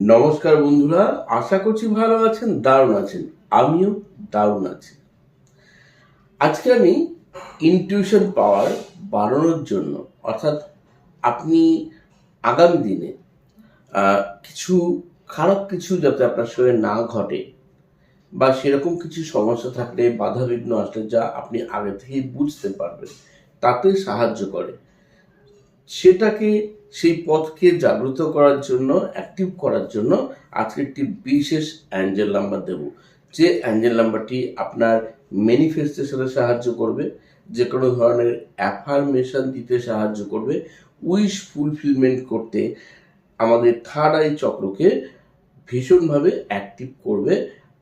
নমস্কার বন্ধুরা, আশা করছি ভালো আছেন, দারুণ আছেন। আমিও দারুণ আছি। আজকে আমি ইনটিউশন পাওয়ার বাড়ানোর জন্য, অর্থাৎ আপনি আগামী দিনে কিছু খারাপ কিছু যাতে আপনার সঙ্গে না ঘটে, বা সেরকম কিছু সমস্যা থাকলে বাধা বিঘ্ন আসলে যা আপনি আগে থেকেই বুঝতে পারবেন, তাতে সাহায্য করে। সেটাকে সেই পথকে জাগ্রত করার জন্য অ্যাক্টিভ করার জন্য আজকে একটি বিশেষ অ্যাঞ্জেল নাম্বার দেব। যে অ্যাঞ্জেল নাম্বারটি আপনার ম্যানিফেস্টেশনে সাহায্য করবে, যে কোনো ধরনের অ্যাফার্মেশন দিতে সাহায্য করবে উইশ ফুলফিলমেন্ট করতে আমাদের থার্ড আই চক্রকে ভীষণভাবে অ্যাক্টিভ করবে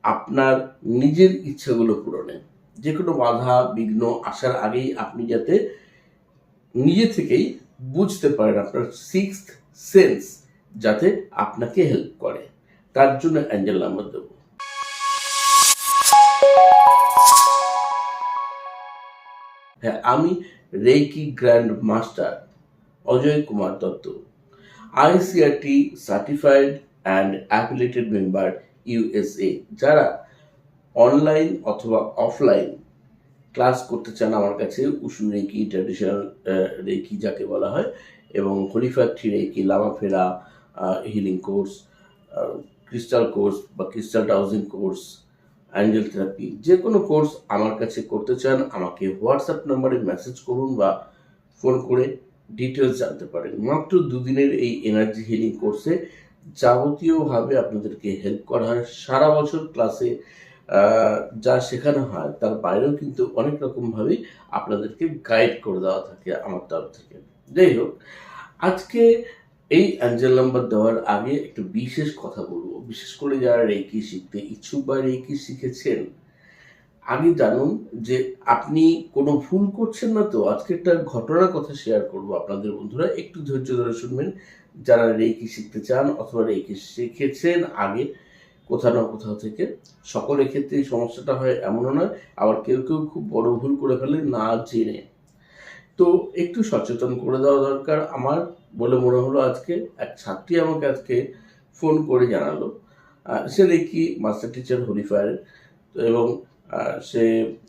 আপনার নিজের ইচ্ছাগুলো পূরণে। যে কোনো বাধা, বিঘ্ন আসার আগেই আপনি যাতে নিজে থেকেই বুঝতে পারেন আপনার সিক্স সেন্স যাতে আপনাকে হেল্প করে। তার জন্য অ্যাঞ্জেল নাম্বার দেবো। হ্যাঁ আমি reiki grand master Ajay Kumar Dutta ICRT certified and affiliated member USA যারা অনলাইন অথবা অফলাইন ক্লাস করতে চান আমার কাছে উসু রেকি ট্র্যাডিশনাল রেকি যাকে বলা হয়, এবং হলিফ্যাক্টরি রেকি লামাফেরা হিলিং কোর্স ক্রিস্টাল কোর্স বা crystal dowsing course angel therapy যে কোনো কোর্স আমার কাছে করতে চান, আমাকে হোয়াটসঅ্যাপ নম্বরে মেসেজ করুন বা ফোন করে ডিটেলস জানতে পারেন। মাত্র দুদিনের এই এনার্জি হিলিং কোর্সে যাবতীয়ভাবে আপনাদেরকে হেল্প করা হয়। সারা বছর ক্লাসে যা শেখানো হয়, তার বাইরেও কিন্তু অনেক রকমভাবেই আপনাদেরকে গাইড করে দেওয়া থাকে আমার তরফ থেকে। যাই হোক, আজকে এই অ্যাঞ্জেল নাম্বার দেওয়ার আগে একটু বিশেষ কথা বলব। বিশেষ করে যারা রেকি শিখতে ইচ্ছুক বা রেকি শিখেছেন, আগে জানুন যে আপনি কোনো ভুল করছেন না তো, আজকে একটা ঘটনার কথা শেয়ার করব আপনাদের বন্ধুরা। একটু ধৈর্য ধরে শুনবেন। যারা রেকি শিখতে চান অথবা রেকি শিখেছেন আগে কোথাও না কোথাও থেকে। সকলের ক্ষেত্রে সমস্যাটা হয় এমনও নয়, আবার কেউ কেউ খুব বড় ভুল করে ফেলে না জেনে। তো একটু সচেতন করে দেওয়া দরকার। আমার বলে মনে হলো আজকে, এক ছাত্রী আমাকে আজকে ফোন করে জানালো। সে দেখি মাস্টার টিচার হলিফায়ারের তো এবং সে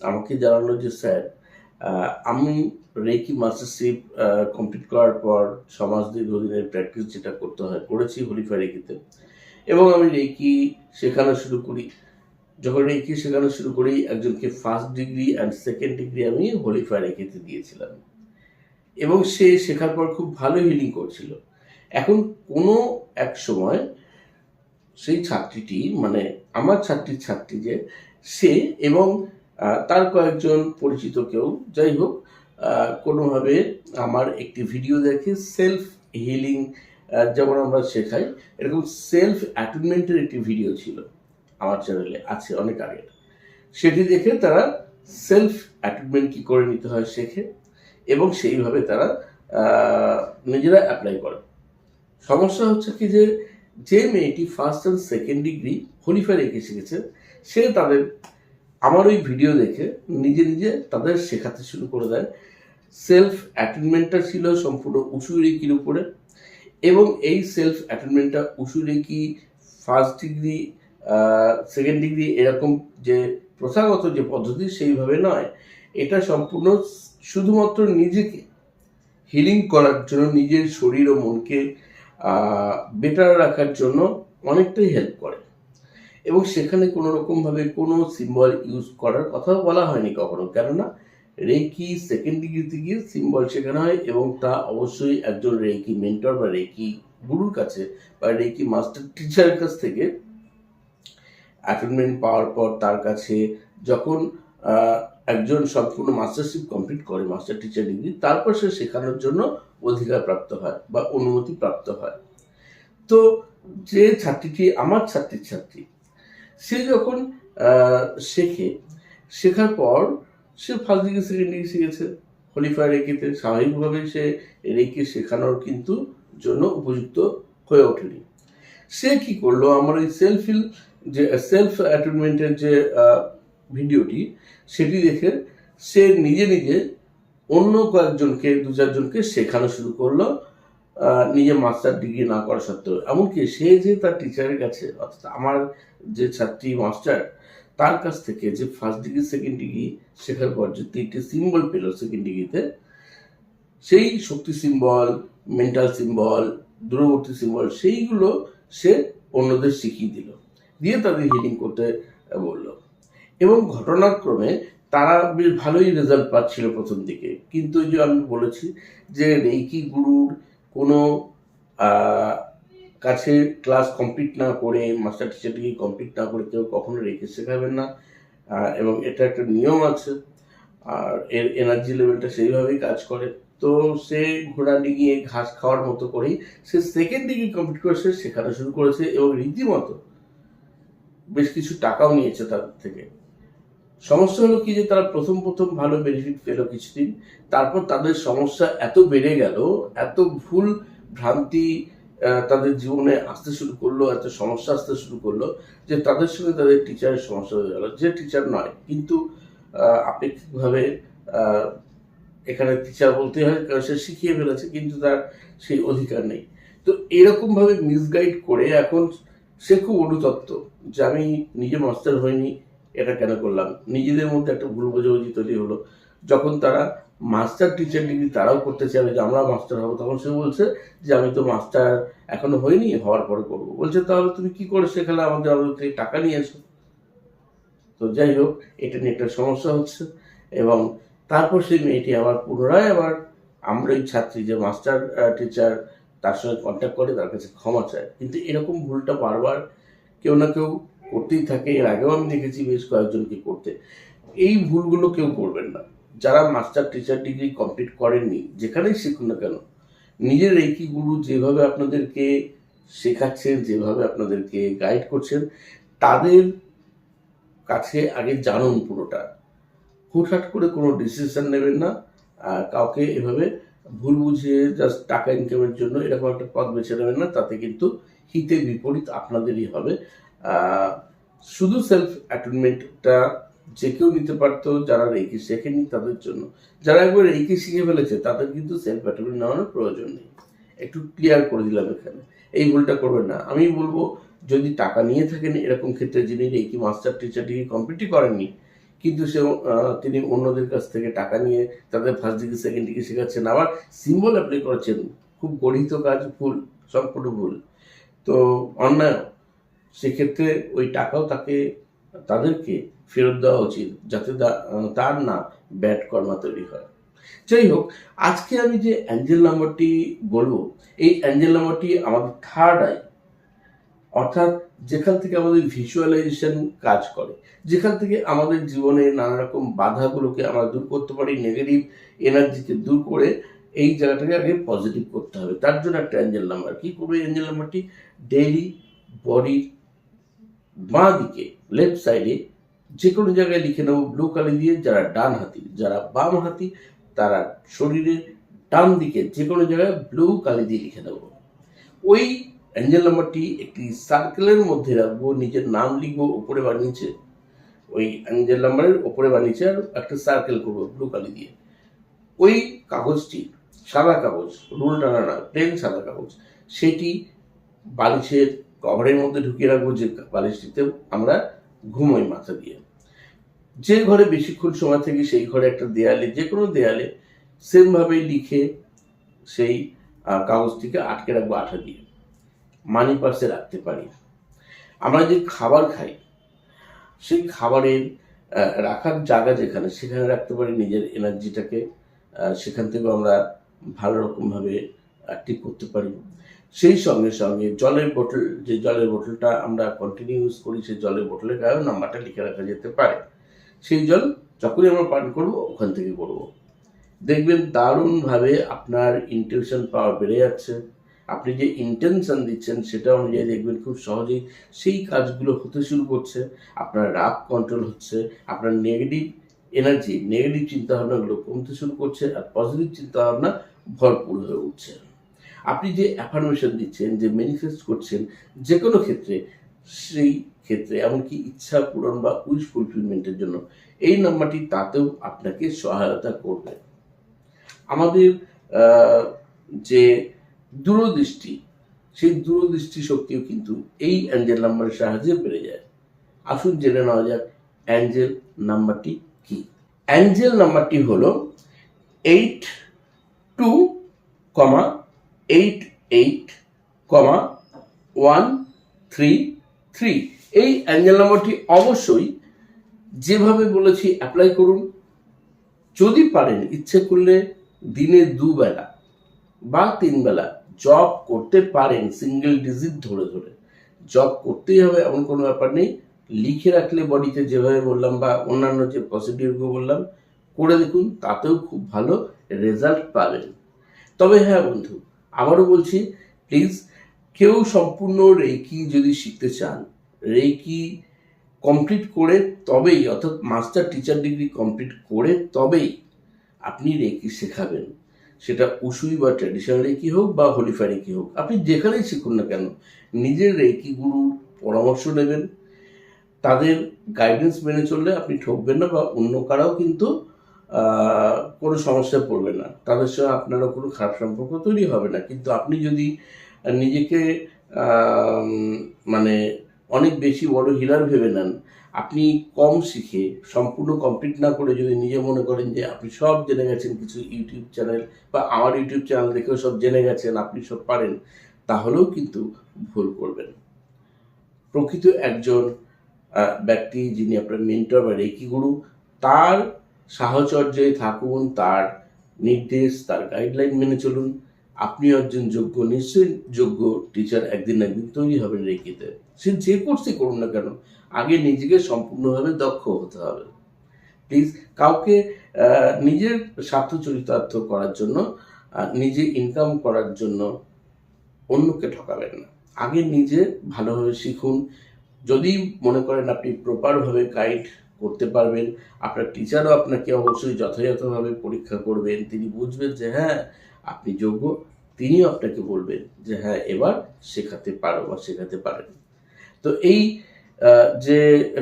আমাকে জানালো যে, স্যার আমি রেকি মাস্টারশিপ কমপ্লিট করার পর সমাজ দীর্ঘদিনের প্র্যাকটিস যেটা করতে হয়, করেছি হলিফায়ার রেকিতে। এবং আমি রেকি শেখানো শুরু করি। যখন রেকি শেখানো শুরু করি, একজনকে first degree and second degree আমি হলিফায়ার রেকিতে দিয়েছিলাম। এবং সে শেখার পর খুব ভালো হিলিং করছিল। এখন কোনো এক সময় সেই ছাত্রীটি মানে আমার ছাত্রীর ছাত্রী যে, সে এবং তার কয়েকজন পরিচিত কেউ, যাই হোক কোনোভাবে আমার একটি ভিডিও দেখে সেলফ হিলিং যেমন আমরা শেখাই, এরকম সেলফ অ্যাটেনমেন্টের একটি ভিডিও ছিল আমার চ্যানেলে আছে অনেক আগে। সেটি দেখে তারা সেলফ অ্যাটেনমেন্ট কী করে নিতে হয় শেখে এবং সেইভাবে তারা নিজেরা অ্যাপ্লাই করে। সমস্যা হচ্ছে কি যে যে মেয়েটি ফার্স্ট অ্যান্ড সেকেন্ড ডিগ্রি হলিফাই রেখে শিখেছে, সে তাদের, আমার ওই ভিডিও দেখে নিজে নিজে তাদের শেখাতে শুরু করে দেয়। সেলফ অ্যাটেনমেন্টটা ছিল সম্পূর্ণ উঁচু রেকির উপরে এবং এই সেলফ অ্যাটেনমেন্টটা উঁচু reiki first degree second degree এরকম যে প্রথাগত যে পদ্ধতি সেইভাবে নয়। এটা সম্পূর্ণ শুধুমাত্র নিজেকে হিলিং করার জন্য, নিজের শরীর ও মনকে বেটার রাখার জন্য অনেকটাই হেল্প করে। এবং সেখানে কোনো রকমভাবে কোনো সিম্বল ইউজ করার কথাও বলা হয়নি কখনো। কেননা রেকি সেকেন্ড ডিগ্রিতে গিয়ে সিম্বল শেখানো হয় এবং তা অবশ্যই একজন রেকি মেন্টর বা রেকি গুরুর কাছে বা রেকি মাস্টার টিচারের কাছ থেকে অ্যাটেনমেন্ট পাওয়ার পর তার কাছে যখন একজন সম্পূর্ণ মাস্টারশিপ কমপ্লিট করে মাস্টার টিচার ডিগ্রি তারপর সে শেখানোর জন্য অধিকার প্রাপ্ত হয় বা অনুমতি প্রাপ্ত হয়। তো যে ছাত্রীটি আমার ছাত্রীর ছাত্রী, সে যখন শেখে, শেখার পর সে ফার্স্ট ডিগ্রি সেকেন্ড ডিগ্রি শিখেছে হলিফায়ার রেকিতে স্বাভাবিকভাবে সে রেকি শেখানোর কিন্তু জন্য উপযুক্ত হয়ে ওঠেনি। সে কি করল? আমার ওই সেলফ যে সেলফ অ্যাটেনমেন্টের যে ভিডিওটি, সেটি দেখে সে নিজে নিজে অন্য কয়েকজনকে, দু চারজনকে শেখানো শুরু করল। নিজে মাস্টার ডিগ্রি না করা সত্ত্বেও। এমনকি সে যে তার টিচারের কাছে, অর্থাৎ আমার যে ছাত্রী মাস্টার তার কাছ থেকে যে ফার্স্ট ডিগ্রি সেকেন্ড ডিগ্রি শেখার পর যে তিনটে সিম্বল পেল সেকেন্ড ডিগ্রিতে সেই শক্তি সিম্বল মেন্টাল সিম্বল দূরবর্তী সিম্বল সেইগুলো সে অন্যদের শিখিয়ে দিল। দিয়ে তাদের হিলিং করতে বলল। এবং ঘটনাক্রমে তারা বেশ ভালোই রেজাল্ট পাচ্ছিল প্রথম দিকে। কিন্তু যে আমি বলেছি যে রেইকি গুরুর কোনো কাছে ক্লাস কমপ্লিট না করে মাস্টার টিচার ডিগ্রি কমপ্লিট না করে কেউ কখনো রেখে শেখাবেন না। এবং এটা একটা নিয়ম আছে। আর এর এনার্জি লেভেলটা সেইভাবেই কাজ করে। তো সে ঘোড়া ডিঙিয়ে ঘাস খাওয়ার মতো করেই সে সেকেন্ড ডিগ্রি কমপ্লিট করে সে শেখানো শুরু করেছে এবং রীতিমতো বেশ কিছু টাকাও নিয়েছে তাদের থেকে। সমস্যা হলো কি যে তারা প্রথম প্রথম ভালো বেনিফিট পেল কিছুদিন, তারপর তাদের সমস্যা এত বেড়ে গেল, এত ভুল ভ্রান্তি তাদের জীবনে আসতে শুরু করল, এত সমস্যা আসতে শুরু করল যে তাদের সঙ্গে তাদের টিচারের সমস্যা হয়ে গেল। যে টিচার নয়, কিন্তু আপেক্ষিকভাবে এখানে টিচার বলতে হয়, কারণ সে শিখিয়ে ফেলেছে, কিন্তু তার সেই অধিকার নেই। তো এরকমভাবে মিসগাইড করে এখন সে খুব অনুতপ্ত যে আমি নিজে মাস্টার হইনি, এটা কেন করলাম? নিজেদের মধ্যে একটা ভুল বোঝাবুঝি তৈরি হলো। যখন তারা মাস্টার টিচার ডিগ্রি তারাও করতে চাইবে যে আমরা মাস্টার হব। তখন সে বলছে যে, আমি তো মাস্টার এখনও হয়নি হওয়ার পরে করব। বলছে, তাহলে তুমি কি করে শেখালে আমাদের আমাদের থেকে টাকা নিয়ে নিয়েছো তো যাই হোক, এটা নিয়ে একটা সমস্যা হচ্ছে এবং তারপর সেই মেয়েটি আবার পুনরায় আবার আমরা এই ছাত্রী যে মাস্টার টিচার তার সঙ্গে কন্ট্যাক্ট করে, তার কাছে ক্ষমা চায়। কিন্তু এরকম ভুলটা বারবার কেউ না কেউ করতেই থাকে। এর আগেও আমি দেখেছি বেশ কয়েকজনকে করতে। এই ভুলগুলো কেউ করবেন না। যারা মাস্টার টিচার ডিগ্রি কমপ্লিট করেননি, যেখানেই শিখুন না কেন, নিজের রেকি গুরু যেভাবে আপনাদেরকে শেখাচ্ছেন, যেভাবে আপনাদেরকে গাইড করছেন, তাদের কাছে আগে জানুন পুরোটা। হুটহাট করে কোনো ডিসিশন নেবেন না, আর কাউকে এভাবে ভুল বুঝিয়ে জাস্ট টাকা ইনকামের জন্য এরকম একটা পথ বেছে নেবেন না, তাতে কিন্তু হিতে বিপরীত আপনাদেরই হবে। শুধু সেলফ অ্যাটেনমেন্টটা যে কেউ নিতে পারতো, যারা রেকি শেখেনি তাদের জন্য। যারা একবার রেকি শিখে ফেলেছে, তাদের কিন্তু সেলফ অ্যাটেনমেন্ট নেওয়ানোর প্রয়োজন নেই। একটু ক্লিয়ার করে দিলাম এখানে। এই ভুলটা করবেন না। আমি বলব, যদি টাকা নিয়ে থাকেন, এরকম ক্ষেত্রে যিনি রেকি মাস্টার টিচার ডিগ্রি কমপ্লিটই করেননি, কিন্তু সে তিনি অন্যদের কাছ থেকে টাকা নিয়ে তাদের ফার্স্ট ডিগ্রি সেকেন্ড ডিগ্রি শেখাচ্ছেন, আবার সিম্বল অ্যাপ্লাই করেছেন, খুব গঠিত কাজ, ভুল, সম্পূর্ণ ভুল। তো অন্যায়, সেক্ষেত্রে ওই টাকাও তাকে তাদেরকে ফেরত দেওয়া উচিত যাতে তার না ব্যাড কর্মা তৈরি হয়। যাই হোক আজকে আমি যে অ্যাঞ্জেল নাম্বারটি বলব, এই অ্যাঞ্জেল নাম্বারটি আমাদের থার্ড আই অর্থাৎ যেখান থেকে আমাদের ভিজুয়ালাইজেশন কাজ করে, যেখান থেকে আমাদের জীবনে নানা রকম বাধাগুলোকে আমরা দূর করতে পারি নেগেটিভ এনার্জিকে দূর করে এই জায়গাটাকে আগে পজিটিভ করতে হবে। তার জন্য একটা অ্যাঞ্জেল নাম্বার কি করবে অ্যাঞ্জেল নাম্বারটি? ডেইলি বডির বাঁ দিকে লেফট সাইডে যে কোনো জায়গায় লিখে নেব ব্লু কালি দিয়ে, যারা ডান হাতি, যারা বাম হাতি, তারা শরীরের ডান দিকে যে কোনো জায়গায় ব্লু কালি দিয়ে লিখে নেব। ওই অ্যাঞ্জেল নাম্বারটি একটি সার্কেলের মধ্যে রাখব, নিজের নাম লিখব উপরে বা নিচে। ওই অ্যাঞ্জেল নাম্বারের ওপরে বা নিচে আর একটা সার্কেল করব ব্লু কালি দিয়ে। ওই কাগজটি, সাদা কাগজ, রুল টানা না প্লেন সাদা কাগজ, সেটি বালিশের কভারের মধ্যে ঢুকিয়ে রাখব যে বালিশটিতে আমরা ঘুমোই মাথা দিয়ে। যে ঘরে বেশিক্ষণ সময় থাকি সেই ঘরে একটা দেয়ালে যে কোনো দেয়ালে সেমভাবে লিখে সেই কাগজটিকে আটকে রাখব আঠা দিয়ে। মানি পার্সে রাখতে পারি। আমরা যে খাবার খাই, সেই খাবারের রাখার জায়গা যেখানে, সেখানে রাখতে পারি নিজের এনার্জিটাকে সেখান থেকেও আমরা ভালো রকমভাবে অ্যাক্টিভ করতে পারি। সেই সঙ্গে সঙ্গে জলের বোতল, যে জলের বোতলটা আমরা কন্টিনিউ ইউজ করি, সেই জলের বোতলের গায়েও নাম্বারটা লিখে রাখা যেতে পারে। সেই জল যখনই আমরা পান করব, ওখান থেকে করব দেখবেন দারুণভাবে আপনার ইন্টিউশন পাওয়ার বেড়ে যাচ্ছে। আপনি যে ইন্টেনশন দিচ্ছেন, সেটা অনুযায়ী দেখবেন খুব সহজেই সেই কাজগুলো হতে শুরু করছে। আপনার রাগ কন্ট্রোল হচ্ছে, আপনার নেগেটিভ এনার্জি নেগেটিভ চিন্তাভাবনাগুলো কমতে শুরু করছে, আর পজিটিভ চিন্তাভাবনা ভরপুর হয়ে উঠছে। আপনি যে অ্যাফার্মেশন দিচ্ছেন, যে ম্যানিফেস্ট করছেন যে কোনো ক্ষেত্রে, সেই ক্ষেত্রে, এমনকি ইচ্ছা পূরণ বা উইশ ফুলফিলমেন্টের জন্য, এই নাম্বারটি তাতেও আপনাকে সহায়তা করবে। আমাদের যে দূরদৃষ্টি, সেই দূরদৃষ্টি শক্তিও কিন্তু এই অ্যাঞ্জেল নাম্বারের সাহায্যে বেড়ে যায়। আসুন জেনে নেওয়া যাক অ্যাঞ্জেল নাম্বারটি কি? অ্যাঞ্জেল নাম্বারটি হলো eight two comma eight eight comma one three three এই অ্যাঞ্জেল নাম্বারটি অবশ্যই যেভাবে বলেছি অ্যাপ্লাই করুন। যদি পারেন ইচ্ছে করলে দিনে দুবেলা বা তিন বেলা জব করতে পারেন সিঙ্গেল ডিজিট ধরে ধরে। জব করতেই হবে এমন কোনো ব্যাপার নেই। লিখে রাখলে বডিতে যেভাবে বললাম বা অন্যান্য যে প্রসিডিউরগুলো বললাম, করে দেখুন, তাতেও খুব ভালো রেজাল্ট পাবেন। তবে হ্যাঁ বন্ধু আবারও বলছি প্লিজ কেউ সম্পূর্ণ রেকি যদি শিখতে চান রেকি কমপ্লিট করে তবেই, অর্থাৎ মাস্টার টিচার ডিগ্রি কমপ্লিট করে তবেই আপনি রেকি শেখাবেন। সেটা উসুই বা ট্র্যাডিশনাল রেকি হোক বা হোলিফাই রেকি হোক, আপনি যেখানেই শিখুন না কেন, নিজের রেকি গুরুর পরামর্শ নেবেন। তাদের গাইডেন্স মেনে চললে আপনি ঠকবেন না বা অন্য কারাও কিন্তু কোনো সমস্যায় পড়বে না। তাদের সঙ্গে আপনারও কোনো খারাপ সম্পর্ক তৈরি হবে না। কিন্তু আপনি যদি নিজেকে মানে অনেক বেশি বড় হিলার ভেবে নেন, আপনি কম শিখে, সম্পূর্ণ কমপ্লিট না করে যদি নিজে মনে করেন যে আপনি সব জেনে গেছেন কিছু ইউটিউব চ্যানেল বা আমার ইউটিউব চ্যানেল দেখেও সব জেনে গেছেন, আপনি সব পারেন, তাহলেও কিন্তু ভুল করবেন। প্রকৃত একজন ব্যক্তি যিনি আপনার মেন্টর বা রেকি গুরু, তার সাহচর্যে থাকুন, তার নির্দেশ, তার গাইডলাইন মেনে চলুন। আপনি একজন যোগ্য, নিশ্চয়ই যোগ্য টিচার একদিন একদিন তৈরি হবেন রেকিতে। সে যে কোর্সই করুন না কেন, আগে নিজেকে সম্পূর্ণভাবে দক্ষ হতে হবে। প্লিজ কাউকে নিজের স্বার্থ চরিতার্থ করার জন্য নিজে ইনকাম করার জন্য অন্যকে ঠকাবেন না। আগে নিজে ভালোভাবে শিখুন। যদি মনে করেন আপনি প্রপারভাবে গাইড করতে পারবেন। আপনার টিচারও আপনাকে অবশ্যই যথাযথভাবে পরীক্ষা করবেন। তিনি বুঝবেন যে হ্যাঁ আপনি যোগ্য। তিনিও আপনাকে বলবেন যে হ্যাঁ এবার শেখাতে পারো বা শেখাতে পারেন। তো এই যে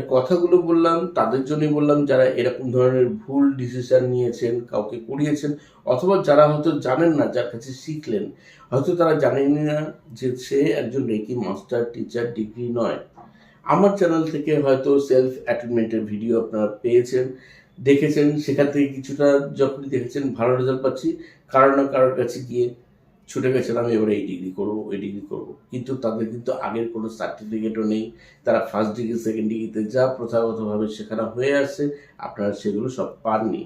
কথাগুলো বললাম, তাদের জন্যই বললাম, যারা এরকম ধরনের ভুল ডিসিশন নিয়েছেন, কাউকে করিয়েছেন, অথবা যারা হয়তো জানেন না, যার কাছে শিখলেন, হয়তো তারা জানেন না যে, সে একজন রেকি মাস্টার টিচার ডিগ্রি নয়। আমার চ্যানেল থেকে হয়তো সেলফ অ্যাটেনমেন্টের ভিডিও আপনারা পেয়েছেন, দেখেছেন, সেখান থেকে কিছুটা যখনই দেখেছেন ভালো রেজাল্ট পাচ্ছি, কারও না কারোর কাছে গিয়ে ছুটে গেছেন আমি এবারে এই ডিগ্রি করব, ওই ডিগ্রি করব। কিন্তু তাদের কিন্তু আগের কোনো সার্টিফিকেটও নেই, তারা ফার্স্ট ডিগ্রি সেকেন্ড ডিগ্রিতে যা প্রথাগতভাবে শেখানো হয়ে আসছে, আপনারা সেগুলো সব পাননি।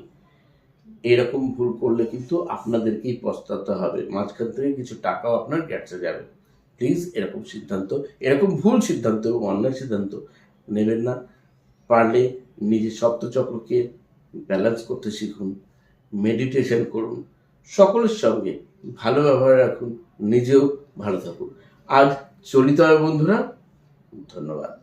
এরকম ভুল করলে কিন্তু আপনাদেরকেই পস্তাতে হবে, মাঝখান থেকে কিছু টাকাও আপনার গেছে যাবে। প্লিজ এরকম সিদ্ধান্ত, এরকম ভুল সিদ্ধান্ত এবং অন্যায় সিদ্ধান্ত নেবেন না। পারলে নিজের সপ্তচক্রকে ব্যালেন্স করতে শিখুন মেডিটেশন করুন, সকলের সঙ্গে ভালো ব্যবহার রাখুন, নিজেও ভালো থাকুন। আজ চলিত হয় বন্ধুরা, ধন্যবাদ।